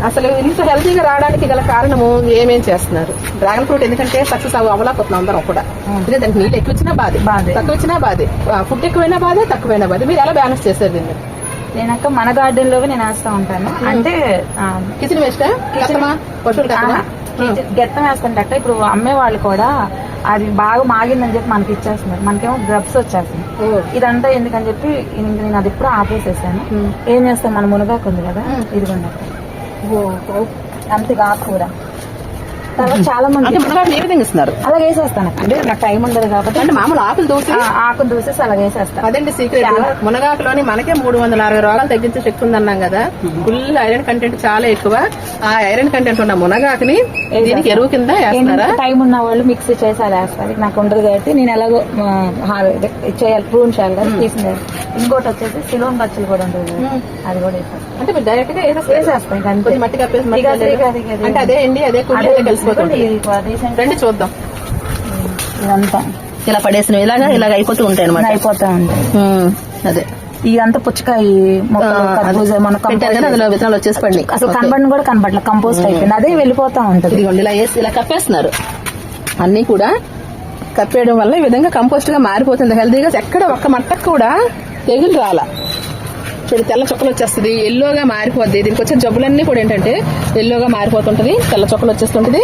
అసలు ఇంత హెల్తీగా రావడానికి గల కారణము ఏమేం చేస్తున్నారు? డ్రాగన్ ఫ్రూట్ ఎందుకంటే సక్సెస్ అవ్వలేకపోతున్నాం అందరం కూడా. ఇదే దానికి నీళ్ళు ఎక్కువ ఇచ్చినా బాధే. బాధే. తక్కువ ఇచ్చినా బాధే ఫుడ్ ఎక్కువైనా బాధే తక్కువైనా బాధే. మీరు ఎలా బ్యాలెన్స్ చేస్తారు దీన్ని? నేనక్క మన గార్డెన్ లోవి నేను వేస్తా ఉంటాను. అంటే కిచెన్ వేస్ట్? గెత్తం వేస్తుంటక్క ఇప్పుడు అమ్మే వాళ్ళు కూడా అది బాగా మాగిందని చెప్పి మనకి ఇచ్చేస్తున్నారు. మనకేమో గ్రబ్స్ వచ్చేస్తుంది. ఇదంతా ఎందుకని చెప్పి నేను అది ఇప్పుడు ఆపేసేసాను. ఏం చేస్తాం? మన మునగాకు ఉంది కదా ఓ. అంతే ఆకుకూర తర్వాత చాలా మంది ఏ విధంగా ఇస్తున్నారు? అలా వేసేస్తాను. అంటే నాకు టైం ఉండదు కాబట్టి అంటే మామూలు ఆకులు దూసి? ఆ, ఆకు దూసేసి అలా వేసేస్తాను అదండి సీక్రెట్ మునగాకులోని మనకే మూడు వందల అరవై రోగాలు తగ్గించే శక్తి ఉందన్నాం కదా. ఫుల్ ఐరన్ కంటెంట్ చాలా ఎక్కువ. ఆ ఐరన్ కంటెంట్ ఉన్న మునగాకుని దీనికి ఎరువు కింద టైం ఉన్న వాళ్ళు మిక్సీ చేసి అలా వేస్తారు. నాకు ఉండదు కాబట్టి నేను ఎలాగో చేయాలి ప్రూన్ చేయాలి కదా తీసింది ఇంకోటి వచ్చేసి సిలోన్ బచ్చలు కూడా ఉంటుంది అది కూడా వేసేస్తాను అంటే డైరెక్ట్గా వేసేస్తారు. వేసేస్తాం ఇంకా అంతే. కొంచెం మట్టి కప్పేసి అంటే అదే ఎండి అదే కుడి అదే రండి చూద్దాం. ఇదంతా. ఇలా పడేసిన ఇలాగా ఇలాగ అయిపోతూ ఉంటాయి అనమాట అయిపోతా ఉంటాయి. అదే. ఇదంతా పుచ్చకాయ అందులో విత్తనాలు వచ్చేసి పండి అసలు కనబడిన కూడా కనబడలే కంపోస్ట్ అయిపోయింది. అదే వెళ్ళిపోతా ఉంటది. ఇదిగోండి ఇలా వేసి ఇలా కప్పేస్తున్నారు. అన్ని కూడా కప్పేయడం వల్ల ఈ విధంగా కంపోస్ట్గా మారిపోతుంది. హెల్తీగా ఎక్కడ ఒక్క మట్టకు కూడా తెగులు రాల. చూడు తెల్ల చుక్కలు వచ్చేస్తుంది. ఎల్లోగా మారిపోద్ది. దీనికి వచ్చే జబ్బులన్నీ కూడా ఏంటంటే ఎల్లోగా మారిపోతుంటది తెల్ల చుక్కలు వచ్చేస్తుంటది.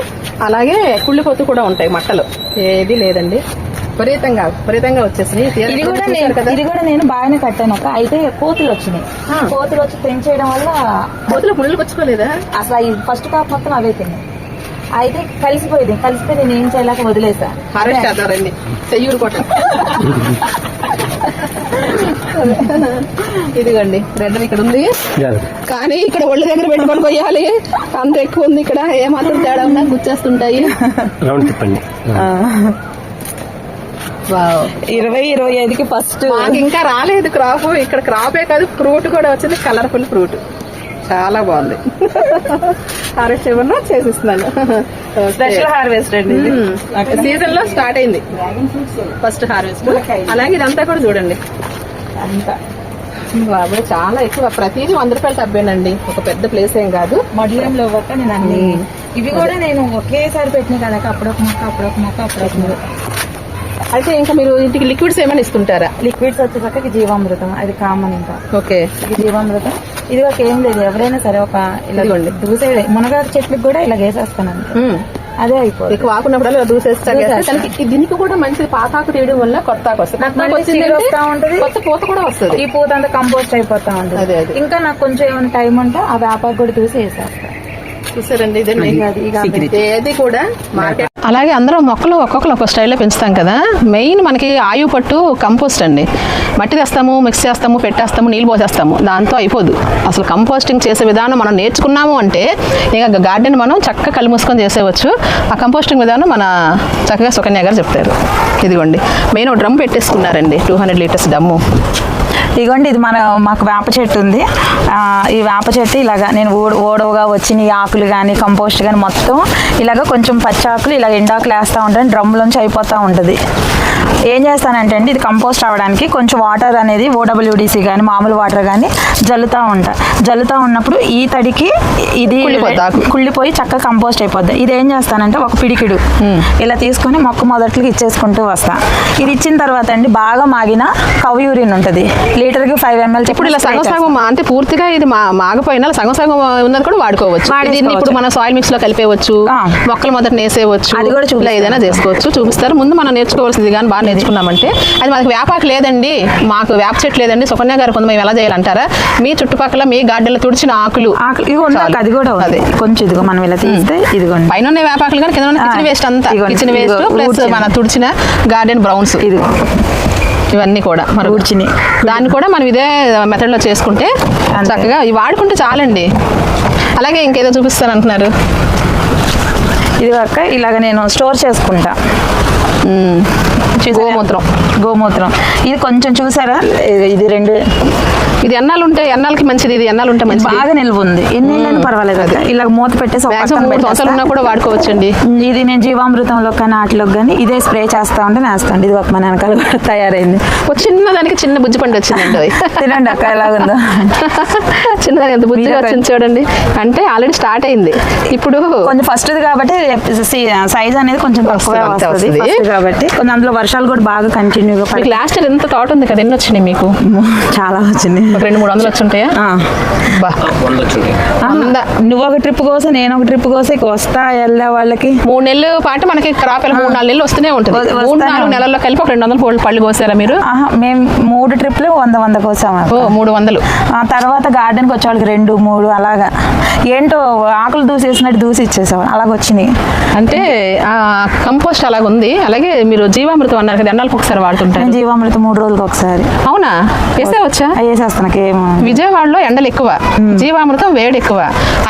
అలాగే కుళ్ళిపోతూ కూడా ఉంటాయి మట్టలు. ఏది లేదండి. విపరీతంగా విపరీతంగా వచ్చేసినాయి. తీరా ఇది కూడా నేను ఇది కూడా నేను బాగానే కట్టాను అయితే కోతులు వచ్చినాయి. కోతులు వచ్చి పెంచేయడం వల్ల కోతులు ముళ్ళు వచ్చుకోలేదా అసలు ఈ ఫస్ట్ కాప్ మొత్తం అవే తిన్నాయి. అయితే కలిసిపోయింది. కలిసిపోయి నేను ఏం చేయలేక వదిలేసా. హారెస్ట్ చెయ్యూరు కోట. ఇదిగోండి రెడ్ ఇక్కడ ఉంది. కానీ ఇక్కడ ఒళ్ళు దగ్గర పెట్టుకొని పోయాలి. అంత ఎక్కువ ఉంది ఇక్కడ ఏమాత్రం తేడా ఉన్నా గుచ్చేస్తుంటాయి. రౌండ్ తిప్పండి. వావ్. ఇరవై ఇరవై ఐదుకి ఫస్ట్ ఇంకా రాలేదు క్రాప్. ఇక్కడ క్రాపే కాదు ఫ్రూట్ కూడా వచ్చింది కలర్ఫుల్ ఫ్రూట్. చాలా బాగుంది. హార్వెస్ట్ ఏమన్నా చేసిస్తున్నాను. స్పెషల్ హార్వెస్ట్ అండి. సీజన్లో స్టార్ట్ అయింది. ఫస్ట్ హార్వెస్ట్ అలాగే ఇదంతా కూడా చూడండి. అంతా. బాబు చాలా ఎక్కువ. ప్రతిదీ వంద రూపాయలు తప్పేనండి ఒక పెద్ద ప్లేస్ ఏం కాదు. మడియంలో ఒక నేను అన్ని ఇవి కూడా నేను ఒకేసారి పెట్టిన కదా అప్పుడొక మొక్క అప్పుడొక మొక్క అప్పుడొక మొక్క. అయితే ఇంకా మీరు ఇంటికి లిక్విడ్స్ ఏమైనా ఇస్తుంటారా? లిక్విడ్స్ వచ్చేసరికి జీవామృతం అది కామన్ ఇంకా. ఓకే. ఇది జీవామృతం. ఇది ఒక ఏం లేదు ఎవరైనా సరే ఒక ఇలా. దూసేదే మునగాకు చెట్లకు కూడా ఇలా వేసేస్తాను. అదే ఎక్కువ ఆకున్నప్పుడు దూసేస్తారు కదా. దూసేస్తాను. దానికి కూడా మంచిది పాకాకు తీయడం వల్ల కొత్త వస్తుంది. కొత్త పూత కూడా వస్తుంది. ఈ పూత అంతా కంపోస్ట్ అయిపోతా ఉంటుంది. ఇంకా నాకు కొంచెం ఏమైనా టైం ఉంటే ఆ వేపాకు కూడా చూసి వేసేస్తాను చూసారండి ఇదండి secret. ఏది కూడా మార్కెట్. అలాగే అందరం మొక్కలు ఒక్కొక్కరు ఒక్కొక్క స్టైల్లో పెంచుతాం కదా. మెయిన్ మనకి ఆయువు పట్టు కంపోస్ట్ అండి. మట్టి తెస్తాము మిక్స్ చేస్తాము పెట్టేస్తాము నీళ్ళు పోసేస్తాము. దాంతో అయిపోదు. అసలు కంపోస్టింగ్ చేసే విధానం మనం నేర్చుకున్నాము అంటే ఇక గార్డెన్ మనం చక్కగా కళ్ళు మూసుకొని చేసేవచ్చు. ఆ కంపోస్టింగ్ విధానం మన చక్కగా సుకన్య గారు చెప్తారు. ఇదిగోండి. మెయిన్ ఒక డ్రమ్ పెట్టేసుకున్నారండి. టూ హండ్రెడ్ లీటర్స్ డమ్ము ఇగోండి ఇది మన మాకు వేప చెట్టు ఉంది. ఈ వేప చెట్టు ఇలాగా నేను ఓడ ఓడవుగా వచ్చిన ఈ ఆకులు కానీ కంపోస్ట్ కానీ మొత్తం ఇలాగ కొంచెం పచ్చి ఆకులు ఇలాగ ఎండాకులు వేస్తూ ఉంటాను డ్రమ్లోంచి అయిపోతూ ఉంటుంది. ఏం చేస్తానంటే అండి ఇది కంపోస్ట్ అవ్వడానికి కొంచెం వాటర్ అనేది ఓడబ్ల్యూడిసి కానీ మామూలు వాటర్ కానీ జల్లుతూ ఉంటా. జల్లుతూ ఉన్నప్పుడు ఈ తడికి ఇది. కుళ్ళిపోయి చక్కగా కంపోస్ట్ అయిపోద్ది. ఇది ఏం చేస్తానంటే ఒక పిడికిడు. ఇలా తీసుకొని మొక్క మొదట్లకి ఇచ్చేసుకుంటూ వస్తా. ఇది ఇచ్చిన తర్వాత అండి బాగా మాగిన కవ్ యూరిన్ ఉంటుంది లీటర్కి ఫైవ్ ఎంఎల్ ఇప్పుడు ఇలా సగం సగం అంటే పూర్తిగా ఇది మాగపోయినా సగం సగం ఉన్నది కూడా వాడుకోవచ్చు. దీన్ని ఇప్పుడు మన సాయిల్ మిక్స్లో కలిపేయచ్చు ఆ. మొక్కలు మొదట నేసేయవచ్చు అది కూడా చూపిస్తాను. ఏదైనా చేసుకోవచ్చు చూపిస్తారు ముందు మనం నేర్చుకోవాల్సింది కానీ బాగా నేర్చుకున్నామంటే అది మనకి వేపాకు లేదండి మాకు వేప చెట్టు లేదండి సుకన్య గారు కొంత మేము ఎలా చేయాలంటారా మీ చుట్టుపక్కల మీ గార్డెన్లో తుడిచిన ఆకులు. అది కూడా. అదే కొంచెం ఇదిగో మనం ఇలా తీస్తే ఇదిగోండి పైన ఉన్న వేపాకులు కానీ కింద ఉన్న కిచెన్ వేస్ట్ అంతా. Kitchen waste plus. మన తుడిచిన గార్డెన్ బ్రౌన్స్ ఇదిగో ఇవన్నీ కూడా మరి ఊడ్చిని. దాన్ని కూడా మనం ఇదే మెథడ్లో చేసుకుంటే. చక్కగా ఇవి వాడుకుంటే చాలండి. అలాగే ఇంకేదో చూపిస్తాను అంటున్నారు ఇది కాక ఇలాగ నేను స్టోర్ చేసుకుంటా? గోమూత్రం. గోమూత్రం. ఇది కొంచెం చూసారా? ఇది రెండు ఇది ఎన్నాళ్ళు ఉంటే ఎన్నాళ్ళకి మంచిది? ఇది ఎన్నాళ్ళు ఉంటే మంచిది? బాగా నిల్వ ఉంది. ఎన్ని నెలలు పర్వాలేదు అక్క. ఇలా మూత పెట్టేసి మూడు సంవత్సరాలు ఉన్నా. కూడా వాడుకోవచ్చండి. ఇది నేను జీవామృతంలో కానీ వాటిలో కానీ ఇదే స్ప్రే చేస్తా ఉంటే నేస్తాండి. ఇది ఒక మన వెనకాల కూడా తయారైంది. ఒక చిన్న దానికి చిన్న బుజ్జి పండు వచ్చిందండి అది. తినండి అక్క ఎలాగుందో. చిన్నదానికి ఎంత బుజ్జిగా వచ్చింది చూడండి. అంటే ఆల్రెడీ స్టార్ట్ అయింది. ఇప్పుడు కొంచెం ఫస్ట్ కాబట్టి సైజ్ అనేది కొంచెం తక్కువే వస్తుంది కాబట్టి. కొంచెం అందులో వర్షాలు కూడా బాగా కంటిన్యూగా లాస్ట్ ఇయర్ ఎంత తోట ఉంది కదా? ఎన్ని వచ్చినాయి మీకు? చాలా వచ్చింది ఒక రెండు మూడు వందలు వచ్చింది వంద. నువ్వు ఒక ట్రిప్ కోసం నేను ఒక ట్రిప్ కోసం ఇక వస్తా వెళ్ళే వాళ్ళకి? మూడు నెలలు పాటు మనకి క్రాప్ మూడు నాలుగు నెలలు వస్తూనే ఉంటుంది. మూడు నాలుగు. నెలల్లో కలిపి ఒక రెండు వందల పళ్ళు పళ్ళు కోసారా మీరు? మేము మూడు ట్రిప్లు వంద వంద కోసాము మూడు వందలు. ఆ తర్వాత గార్డెన్కి వచ్చే వాళ్ళకి రెండు మూడు అలాగా. ఏంటో ఆకులు దూసేసినట్టు దూసి ఇచ్చేసాం అలాగ వచ్చినాయి. అంటే ఆ కంపోస్ట్ అలాగ ఉంది. అలాగే మీరు జీవామృతం అన్నారు కదా ఎన్నాళ్ళకి ఒకసారి వాడుతుంటారు జీవామృతం మూడు రోజులకి ఒకసారి అవునా? వేసే వచ్చా? వేసేస్తాను ఏమో విజయవాడలో ఎండలు ఎక్కువ జీవామృతం వేడి ఎక్కువ.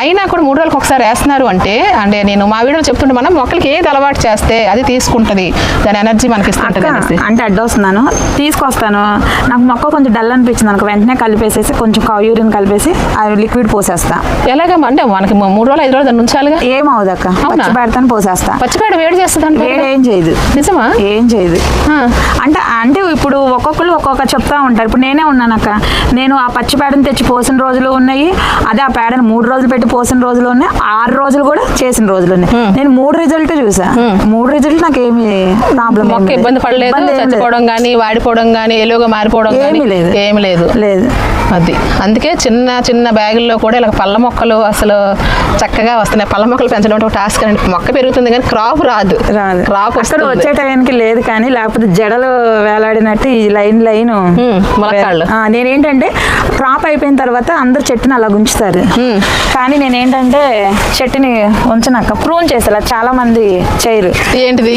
అయినా కూడా మూడు రోజులకు ఒకసారి వేస్తున్నారు అంటే అంటే నేను మా వీడియోలో చెప్తుంటే మనం మొక్కలకి ఏది అలవాటు చేస్తే అది తీసుకుంటది. దాని ఎనర్జీ మనకి ఇస్తుంటది అంటే అడ్డొస్తున్నాను తీసుకొస్తాను. నాకు మొక్క కొంచెం డల్ అనిపించింది అనుకో వెంటనే కలిపేసేసి కొంచెం యూరిన్ కలిపేసి లిక్విడ్ పోసేస్తా. ఎలాగ అంటే మనకి మూడు రోజులు ఐదు రోజులు ఉంచాలిగా? ఏమవుదు అక్క. అవునా? పచ్చి పెడతాను పోసేస్తా. పచ్చిపేడ వేడి చేస్తుంది వేడి ఏం చేయదు. నిజమా? ఏం చేయదు. అంటే అంటే ఇప్పుడు ఒక్కొక్కరు ఒక్కొక్క చెప్తా ఉంటారు. ఇప్పుడు నేనే ఉన్నాను అక్క నేను ఆ పచ్చి పేడను తెచ్చి పోసిన రోజులు ఉన్నాయి. అదే ఆ పేడను మూడు రోజులు పెట్టి పోసిన రోజులు ఉన్నాయి. ఆరు రోజులు కూడా చేసిన రోజులు ఉన్నాయి. నేను మూడు రిజల్ట్ చూసా. మూడు రిజల్ట్ నాకు ఏమి ప్రాబ్లం మొక్క ఇబ్బంది పడలేదు చచ్చిపోవడం కానీ వాడిపోవడం కానీ ఎలుగుగా మారిపోవడం కానీ ఏమీ లేదు. ఏమి లేదు. లేదు. అది. అందుకే చిన్న చిన్న బ్యాగుల్లో కూడా ఇలా పళ్ళ మొక్కలు అసలు చక్కగా వస్తున్నాయి. పళ్ళ మొక్కలు పెంచడం ఒక టాస్క్ అండి. మొక్క పెరుగుతుంది కానీ క్రాప్ రాదు. రాదు. క్రాప్ అక్కడ వచ్చే టైంకి లేదు కానీ లేకపోతే జడలు వేలాడినట్టు ఈ లైన్ లైన్. ఆ, నేనేంటంటే క్రాప్ అయిపోయిన తర్వాత అందరు చెట్టుని అలా ఉంచుతారు కానీ నేనేంటంటే చెట్టుని ఉంచనక్క ప్రూన్ చేసేలా చాలా మంది చేయరు. ఏంటిది?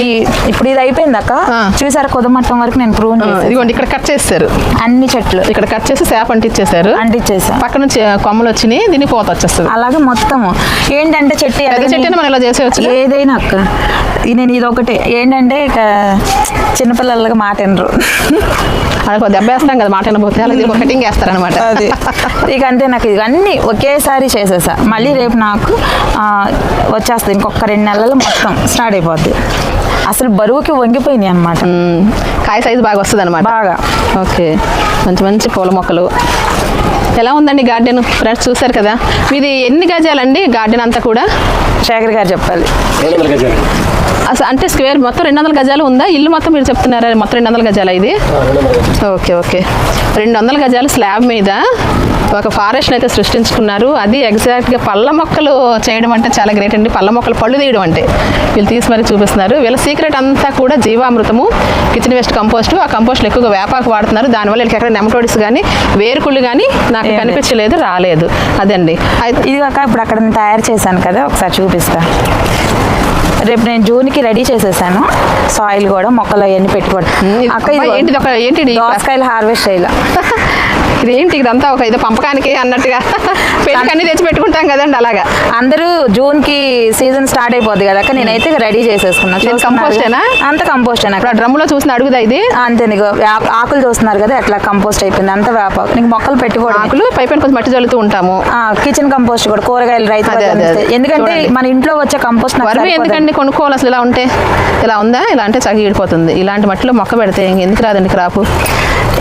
ఇప్పుడు ఇది అయిపోయింది అక్క ఆ. చూసారా కొద్దిమట్టం వరకు నేను ప్రూన్ ఇదిగోండి ఇక్కడ కట్ చేస్తారు. అన్ని చెట్లు. ఇక్కడ కట్ చేసి శాప్ అంటించేశారు అంటించేసా పక్క నుంచి కొమ్మలు వచ్చినాయి దీన్ని పోత వచ్చేస్తుంది. అలాగే మొత్తము. ఏంటంటే చెట్టు చెట్టుని మనం ఇలా చేసేవచ్చు ఏదైనా అక్క. నేను ఇది ఒకటే ఏంటంటే ఇక చిన్నపిల్లలకి మాట వినరు. వాళ్ళకి ఒక దెబ్బ వేస్తాం కదా మాట వినకపోతే అలాగే కటింగ్ వేస్తారనమాట అది. ఇక అంతే నాకు ఇది అన్ని ఒకేసారి చేసేసా. మళ్ళీ రేపు నాకు వచ్చేస్తుంది. ఇంకొక రెండు నెలలు మొత్తం స్టార్ట్ అయిపోద్ది. అసలు బరువుకి వంగిపోయినాయి అనమాట కాయ సైజు బాగా వస్తుంది అనమాట బాగా. ఓకే. మంచి మంచి పూల మొక్కలు. ఎలా ఉందండి గార్డెన్? ఫ్రెండ్స్ చూసారు కదా? మీది ఎన్ని గజాలండి గార్డెన్ అంతా కూడా? శేఖర్ గారు చెప్పాలి. అసలు అంటే స్క్వేర్ మొత్తం రెండు వందల గజాలు ఉందా? ఇల్లు మొత్తం మీరు చెప్తున్నారా? మొత్తం రెండు వందల గజాలా ఇది? Okay okay. రెండు వందల గజాలు స్లాబ్ మీద ఒక ఫారెస్ట్ అయితే సృష్టించుకున్నారు. అది ఎగ్జాక్ట్గా పళ్ళ మొక్కలు చేయడం అంటే చాలా గ్రేట్ అండి. పళ్ళ మొక్కలు పళ్ళు తీయడం అంటే వీళ్ళు తీసి మరి చూపిస్తున్నారు. వీళ్ళ సీక్రెట్ అంతా కూడా జీవామృతము కిచెన్ వేస్ట్ కంపోస్ట్. ఆ కంపోస్ట్లు ఎక్కువగా వేపాకు వాడుతున్నారు. దానివల్ల వీళ్ళకి ఎక్కడ నెమటోడిస్ కానీ వేరుకుళ్ళు కానీ నాకు. కనిపించలేదు రాలేదు. అదండి. అయితే ఇది కాక ఇప్పుడు అక్కడ నేను తయారు చేశాను కదా ఒకసారి చూపిస్తా. రేపు నేను జూన్కి రెడీ చేసేసాను. సాయిల్ కూడా మొక్కలు అవన్నీ పెట్టుకోవడం అక్క ఏంటిది? దోసకాయలు హార్వెస్ట్ చేయాలి. ఇదేంటి ఇదంతా ఒక ఇది పంపకానికి అన్నట్టుగా పెళ్ళికి అన్ని తెచ్చి పెట్టుకుంటాం కదండి అలాగా? అందరూ జూన్కి సీజన్ స్టార్ట్ అయిపోద్ది కదా నేనైతే రెడీ చేసేసుకున్నా. ఇది చూస్తున్నారు? కంపోస్టేనా? అంత కంపోస్ట్ ఇప్పుడు ఆ డ్రమ్ములో చూసిన అడుగుదా ఇది? అంతే నీకు ఆకులు చూస్తున్నారు కదా ఎట్లా కంపోస్ట్ అయిపోయింది అంత వేప నీకు మొక్కలు పెట్టుకోవడం ఆకులు పైపైన కొంచెం మట్టి చల్లుతూ ఉంటాము. కిచెన్ కంపోస్ట్ కూడా కూరగాయలు రైతు. ఎందుకంటే. మన ఇంట్లో వచ్చే కంపోస్ట్. ఎందుకండి కొనుక్కోవాలి? అసలు ఇలా ఉంటే ఇలా ఉందా? ఇలా అంటే చక్కగా ఈడిపోతుంది. ఇలాంటి మట్టిలో మొక్క పెడితే ఎందుకు రాదండి క్రాపు?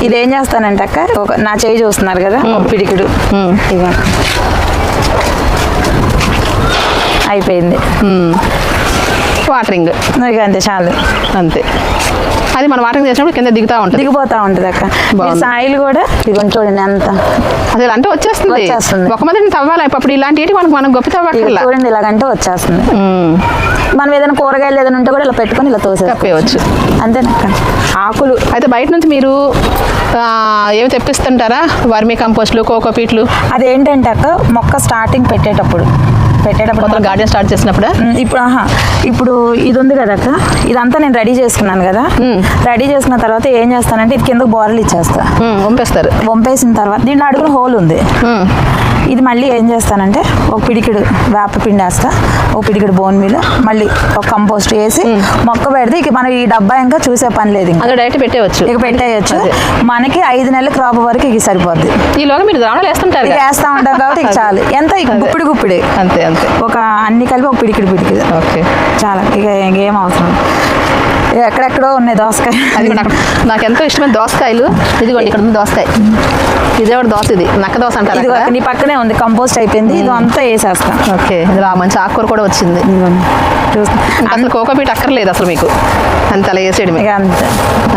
ఇది చేస్తానంటే అక్క ఒక నా చేయి చూస్తున్నారు కదా పిడికిడు. అయిపోయింది. వాటరింగ్. అంతే చాలు. అంతే. అది మనం వాటరింగ్ చేసినప్పుడు కింద దిగుతా ఉంటుంది. దిగిపోతా ఉంటుంది అక్క. సాయిల్ కూడా ఇగో చూడండి ఎంత. అసలు అంటే వచ్చేస్తుంది. ఒక మందిని తవ్వాలి? అప్పుడు ఇలాంటి మనకు మనం గొప్ప తవ్వక్కర్లా. చూడండి ఇలాగంటే వచ్చేస్తుంది. మనం ఏదైనా కూరగాయలు ఏదైనా ఉంటే కూడా ఇలా పెట్టుకొని ఇలా తోసేస్తాం కప్పేయవచ్చు అంతేనక్క ఆకులు. అయితే బయట నుంచి మీరు ఏమి తెప్పిస్తుంటారా? వర్మీ కంపోస్ట్లు కోకోపీట్లు అదేంటంటే అక్క మొక్క స్టార్టింగ్ పెట్టేటప్పుడు. పెట్టేటప్పుడు గార్డెన్ స్టార్ట్ చేసినప్పుడు? ఇప్పుడు ఆహా ఇప్పుడు ఇది ఉంది కదా అక్క. ఇదంతా నేను రెడీ చేసుకున్నాను కదా. రెడీ చేసుకున్న తర్వాత ఏం చేస్తానంటే ఇది కింద బోర్లు ఇచ్చేస్తా. పంపిస్తారు వంపేసిన తర్వాత దీంట్లో అడుగున హోల్ ఉంది. ఇది మళ్ళీ ఏం చేస్తానంటే ఒక పిడికిడు వేప పిండి వేస్తా. ఒక పిడికిడు బోన్ మీల్ మళ్ళీ ఒక కంపోస్ట్ వేసి మొక్క పెడితే ఇక మనం ఈ డబ్బా ఇంకా చూసే పని లేదు ఇంకా. డైరెక్ట్ పెట్టేయచ్చు. ఇక పెట్టేయచ్చు. మనకి ఐదు నెలల క్రాప్ వరకు ఇక సరిపోద్ది. ఈలోగా మీరు వేస్తుంటారు. వేస్తా ఉంటాం కాబట్టి ఇక చాలు. ఎంత. గుప్పిడి గుప్పిడి. అంతే అంతే. ఒక అన్ని కలిపి ఒక పిడికిడి పిడికిడి. ఓకే. చాలా ఇక ఇంకేం అవసరం. ఎక్కడెక్కడో ఉన్నాయి దోసకాయ అది కూడా నాకు నాకు ఎంతో ఇష్టమైన దోసకాయలు. ఇదిగోండి ఇక్కడ ఉంది దోసకాయ. విజయవాడ దోశ ఇది? నక్క దోశ అంటారు ఇది నీ పక్కనే ఉంది కంపోస్ట్ అయిపోయింది. ఇది అంతా వేసేస్తా. ఓకే ఇందులో ఆ మంచి ఆకుకూర కూడా వచ్చింది. అసలు కోకోపీట్ అక్కర్లేదు అసలు మీకు. అంత అలా వేసేయడమే అంతే.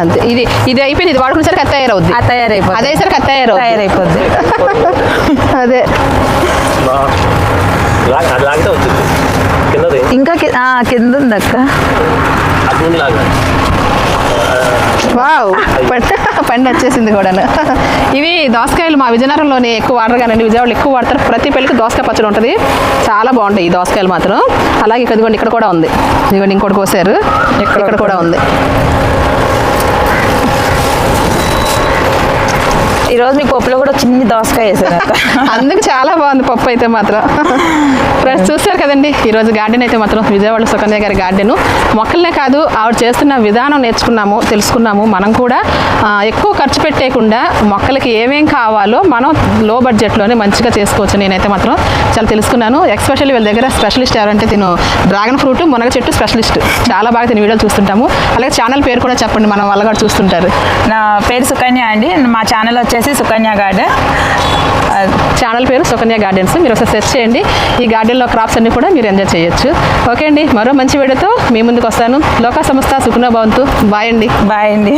అంతే. ఇది ఇది అయిపోయింది ఇది వాడుకునేసరికి అది తయారవుద్ది. అది తయారైపోద్ది. అదే సరికి అది తయారవుద్ది. తయారైపోద్ది. అదే. ఇంకా కింద ఉంది అక్క. వావ్ పండు పండు వచ్చేసింది కూడా ఇవి దోసకాయలు మా విజయనగరంలోనే ఎక్కువ వాడరు కానండి. విజయవాడలో ఎక్కువ వాడతారు. ప్రతి పెళ్ళికి దోసకాయ పచ్చడి ఉంటుంది. చాలా బాగుంటాయి ఈ దోసకాయలు మాత్రం. అలాగే ఇక్కడ ఇదిగోండి ఇక్కడ కూడా ఉంది. ఇదిగోండి ఇంకోటి కోసారు. ఇక్కడ కూడా ఉంది. ఈ రోజు మీ పప్పులో కూడా చిన్ని దోసకాయ వేసాను అక్క. అందుకు చాలా బాగుంది పప్పు అయితే మాత్రం. ఫ్రెండ్స్ చూస్తారు కదండి ఈరోజు గార్డెన్ అయితే మాత్రం విజయవాడ సుకన్య గారి గార్డెన్. మొక్కలనే కాదు ఆవిడ చేస్తున్న విధానం నేర్చుకున్నాము తెలుసుకున్నాము. మనం కూడా ఎక్కువ ఖర్చు పెట్టేయకుండా మొక్కలకి ఏమేం కావాలో మనం లో బడ్జెట్లోనే మంచిగా చేసుకోవచ్చు. నేనైతే మాత్రం చాలా తెలుసుకున్నాను. ఎక్స్పెషల్లీ వీళ్ళ దగ్గర స్పెషలిస్ట్ ఎవరంటే తిను డ్రాగన్ ఫ్రూట్ మునగ చెట్టు స్పెషలిస్ట్. చాలా బాగా తిని వీడియోలు చూస్తుంటాము. అలాగే ఛానల్ పేరు కూడా చెప్పండి మనం వాళ్ళ కూడా చూస్తుంటారు. నా పేరు సుకన్య అండి. మా ఛానల్ వచ్చేసి సుకన్య గార్డెన్. ఛానల్ పేరు సుకన్య గార్డెన్స్. మీరు ఒకసారి సెర్చ్ చేయండి. ఈ గార్డెన్లో క్రాప్స్ అన్ని కూడా మీరు ఎంజాయ్ చేయొచ్చు. ఓకే అండి మరో మంచి వీడియోతో మీ ముందుకు వస్తాను. లోకా సంస్థ సుఖనో భవంతు. బాయ్ అండి. బాయ్ అండి.